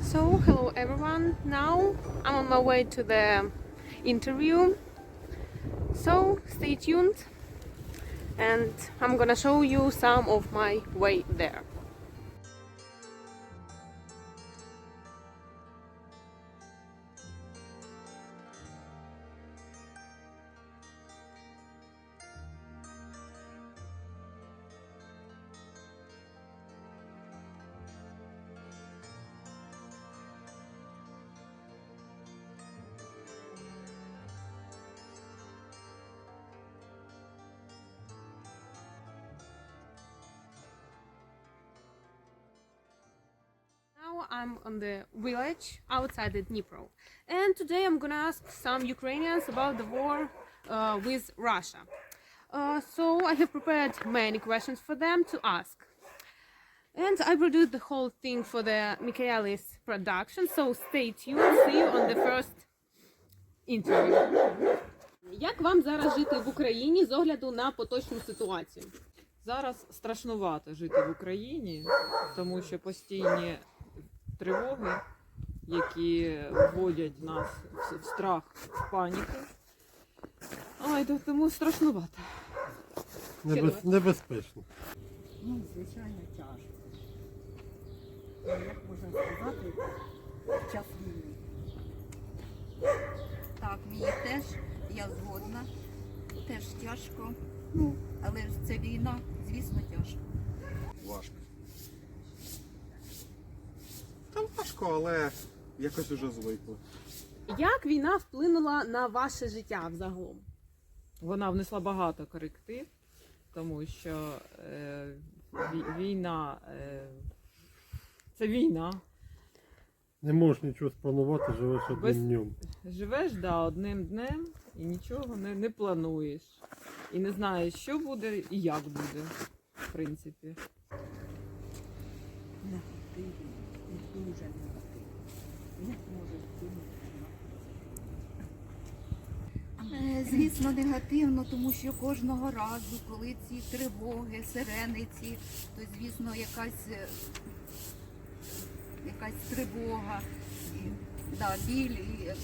So, hello everyone. Now I'm on my way to the interview. So, stay tuned and I'm gonna show you some of my way there. I'm on the village outside the Dnipro, and today I'm gonna ask some Ukrainians about the war uh, with Russia. Uh, so I have prepared many questions for them to ask. And I produced the whole thing for the Michaelis production, so stay tuned, see you on the first interview. Як вам зараз жити в Україні з огляду на поточну ситуацію? Зараз страшнувато жити в Україні, тому що постійні тривоги, які вводять нас в страх, в паніку. Ой, то- тому страшнувато. Небез... Небезпечно. Ну, звичайно, тяжко. Ну, Як можна сказати, в час війни. Так, мені теж, я згодна. Теж тяжко. Ну, але ж це війна, звісно, тяжко. Важко. Та важко, але якось уже звикли. Як війна вплинула на ваше життя взагалом? Вона внесла багато коректив, тому що е, війна е, це війна. Не можеш нічого спланувати, живеш одним Без- днем. Живеш да, одним днем і нічого не, не плануєш. І не знаєш, що буде і як буде, в принципі. Негативно, і дуже негативно. Як може вплинути Звісно, негативно, тому що кожного разу, коли ці тривоги, сирени ці, то звісно якась, е, якась тривога, да, біль,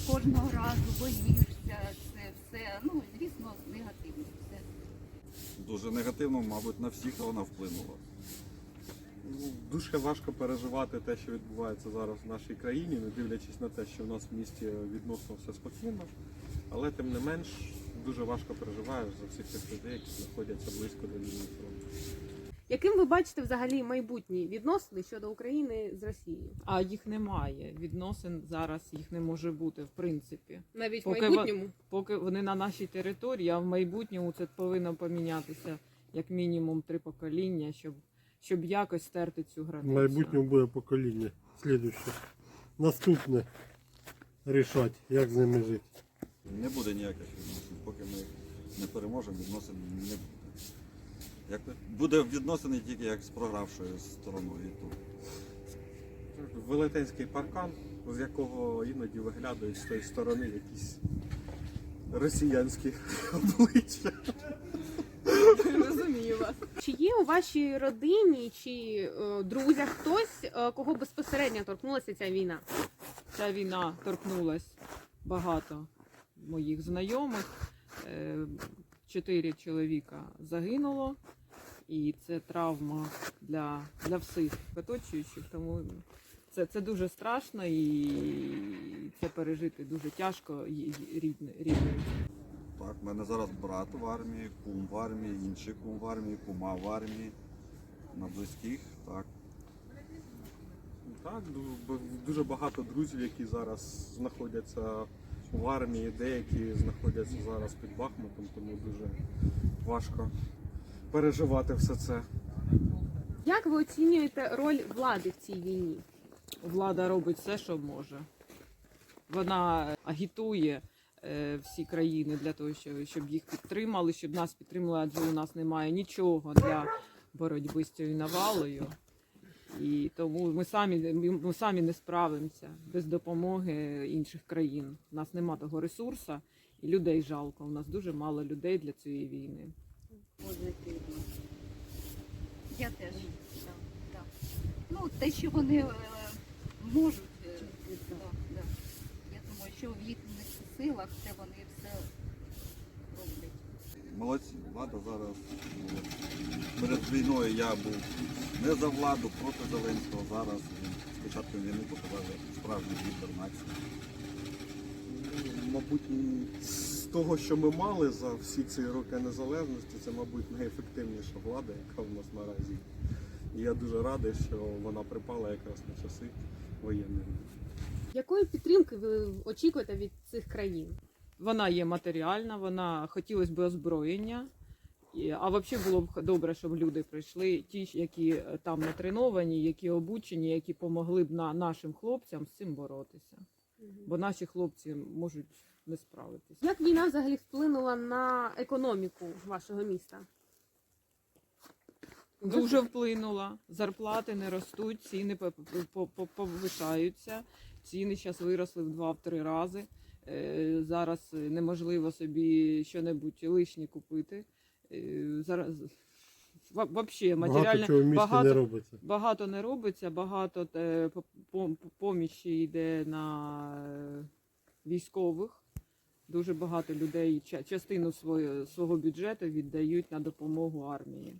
кожного разу боїшся, це все, ну, звісно, негативно все. Дуже негативно, мабуть, на всіх вона вплинула. Дуже важко переживати те, що відбувається зараз в нашій країні, не дивлячись на те, що в нас в місті відносно все спокійно. Але тим не менш дуже важко переживаєш за всіх тих людей, які знаходяться близько до лінії фронту. Яким ви бачите взагалі майбутні відносини щодо України з Росією? А їх немає. Відносин зараз їх не може бути, в принципі. Навіть в Поки майбутньому? Поки вони на нашій території, а в майбутньому це повинно помінятися як мінімум три покоління, щоб, щоб якось стерти цю В границю. майбутньому буде покоління. Слідуще. Наступне рішати, як з ними жити. Не буде ніяких відносин, поки ми не переможемо, відносин не буде. Як буде відносини тільки як з програвшою стороною. І тут. Велетенський паркан, з якого іноді виглядають з тої сторони якісь росіянські обличчя. Розумію вас. Чи є у вашій родині чи е, друзях хтось, е, кого безпосередньо торкнулася ця війна? Ця війна торкнулась багато моїх знайомих. Е, Чотири чоловіка загинуло, і це травма для, для всіх оточуючих. Тому це, це дуже страшно і це пережити дуже тяжко рідним. Так, в мене зараз брат в армії, кум в армії, інший кум в армії, кума в армії. На близьких, так. Так, дуже багато друзів, які зараз знаходяться в армії, деякі знаходяться зараз під Бахмутом, тому дуже важко переживати все це. Як ви оцінюєте роль влади в цій війні? Влада робить все, що може. Вона агітує всі країни для того, щоб, їх підтримали, щоб нас підтримали, адже у нас немає нічого для боротьби з цією навалою. І тому ми самі, ми- самі не справимося без допомоги інших країн. У нас немає того ресурсу і людей жалко. У нас дуже мало людей для цієї війни. Я теж. Так, так. Ну, те, що вони е, можуть е, що в їхніх силах, це вони все роблять. Молодці, влада зараз ну, перед війною я був не за владу, проти Зеленського. Зараз початком війни показав як справжній лідер. Мабуть, з того, що ми мали за всі ці роки незалежності, це, мабуть, найефективніша влада, яка в нас наразі. І я дуже радий, що вона припала якраз на часи воєнних. Якої підтримки ви очікуєте від цих країн? Вона є матеріальна, вона хотілося б озброєння. А взагалі було б добре, щоб люди прийшли, ті, які е, там натреновані, які обучені, які помогли б на нашим хлопцям з цим боротися. Бо наші хлопці можуть не справитися. Як війна взагалі вплинула на економіку вашого міста? Дуже вплинула. Зарплати не ростуть, ціни по- по- по- повишаються. Ціни зараз виросли в два-три рази. Е, Зараз неможливо собі щонебудь лишнє купити. Е, Зараз взагалі Багато матеріальне чого в місті багато- не робиться. багато не робиться, багато е, по- по- йде на військових. Дуже багато людей ча- частину свого, свого бюджету віддають на допомогу армії.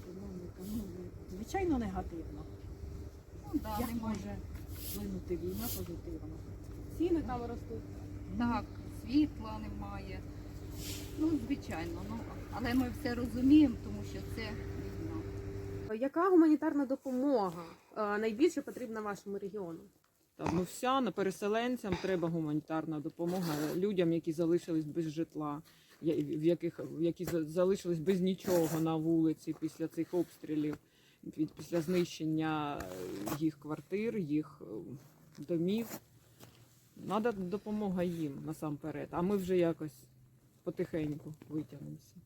Економіка, ну, звичайно, негативно. Ну, да, Як немає. може вплинути війна позитивно? Ціни там ростуть. Так, світла немає. Ну, звичайно, ну, але ми все розуміємо, тому що це війна. Яка гуманітарна допомога е, найбільше потрібна вашому регіону? Та, ну, вся на переселенцям треба гуманітарна допомога людям, які залишились без житла, я- в яких які за- залишились без нічого на вулиці після цих обстрілів, після знищення їх квартир, їх е, домів. Надо допомога їм насамперед, а ми вже якось потихеньку витягнемося.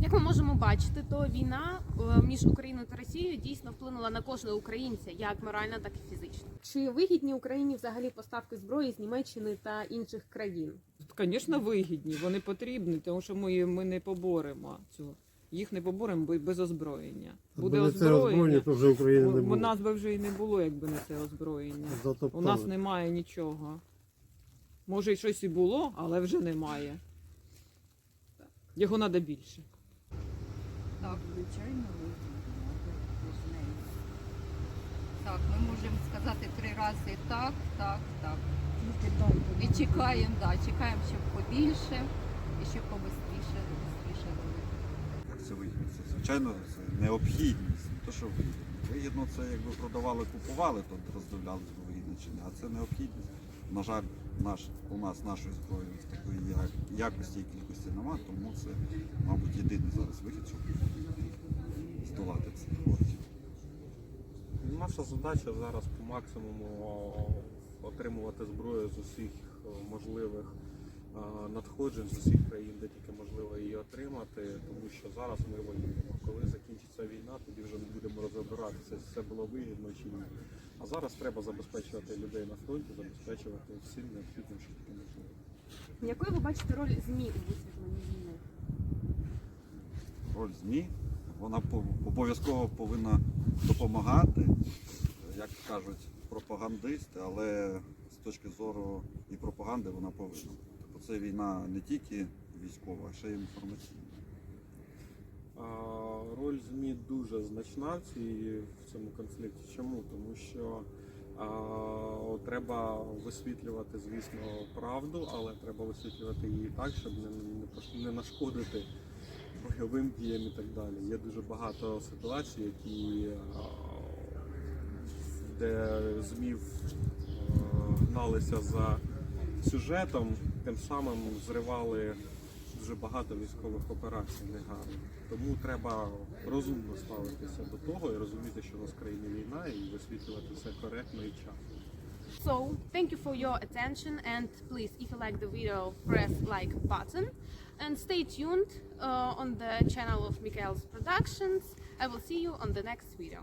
Як ми можемо бачити, то війна е, між Україною та Росією дійсно вплинула на кожного українця, як морально, так і фізично. Чи вигідні Україні взагалі поставки зброї з Німеччини та інших країн? Звісно, вигідні, вони потрібні, тому що ми, ми не поборемо цю. Їх не поборемо бо- без озброєння. Буде Буде це озброєння, то вже України не У нас би вже і не було, якби не це озброєння. У нас немає нічого. Може, і щось і було, але вже немає. Його треба більше. Так, Звичайно, так, ми можемо сказати три рази так, так, так. І чекаємо, да, чекаємо, щоб побільше і щоб побистріше, побистріше робити. Це вигідно? Це, звичайно, це необхідність. Не то, що вигідно. Вигідно це якби продавали, купували, то роздивлялися, вигідно чи ні. А це необхідність. На жаль, наш, у нас нашої зброї такої якості і кількості немає, тому це, мабуть, єдиний зараз вихід, щоб здолати хлопців. Наша задача зараз по максимуму отримувати зброю з усіх можливих надходжень з усіх країн, де тільки можливо її отримати, тому що зараз ми воюємо. Коли закінчиться війна, тоді вже не будемо розбиратися, чи це було вигідно чи ні. А зараз треба забезпечувати людей на фронті, забезпечувати всім необхідним, що таке можливо. Якою ви бачите роль ЗМІ у висвітленні війни? роль ЗМІ. Вона обов'язково повинна допомагати, як кажуть, пропагандисти, але з точки зору і пропаганди вона повинна. Це війна не тільки військова, а ще й інформаційна. Роль ЗМІ дуже значна в, цьому конфлікті. Чому? Тому що а, треба висвітлювати, звісно, правду, але треба висвітлювати її так, щоб не, не, нашкодити бойовим діям і так далі. Є дуже багато ситуацій, які, а, де ЗМІ гналися за сюжетом, тим самим зривали дуже багато військових операцій негарно. Тому треба розумно ставитися до того і розуміти, що у нас в країні війна, і висвітлювати все коректно і вчасно. So, thank you for your attention and please, if you like the video, press like button and stay tuned uh, on the channel of Mikael's Productions. I will see you on the next video.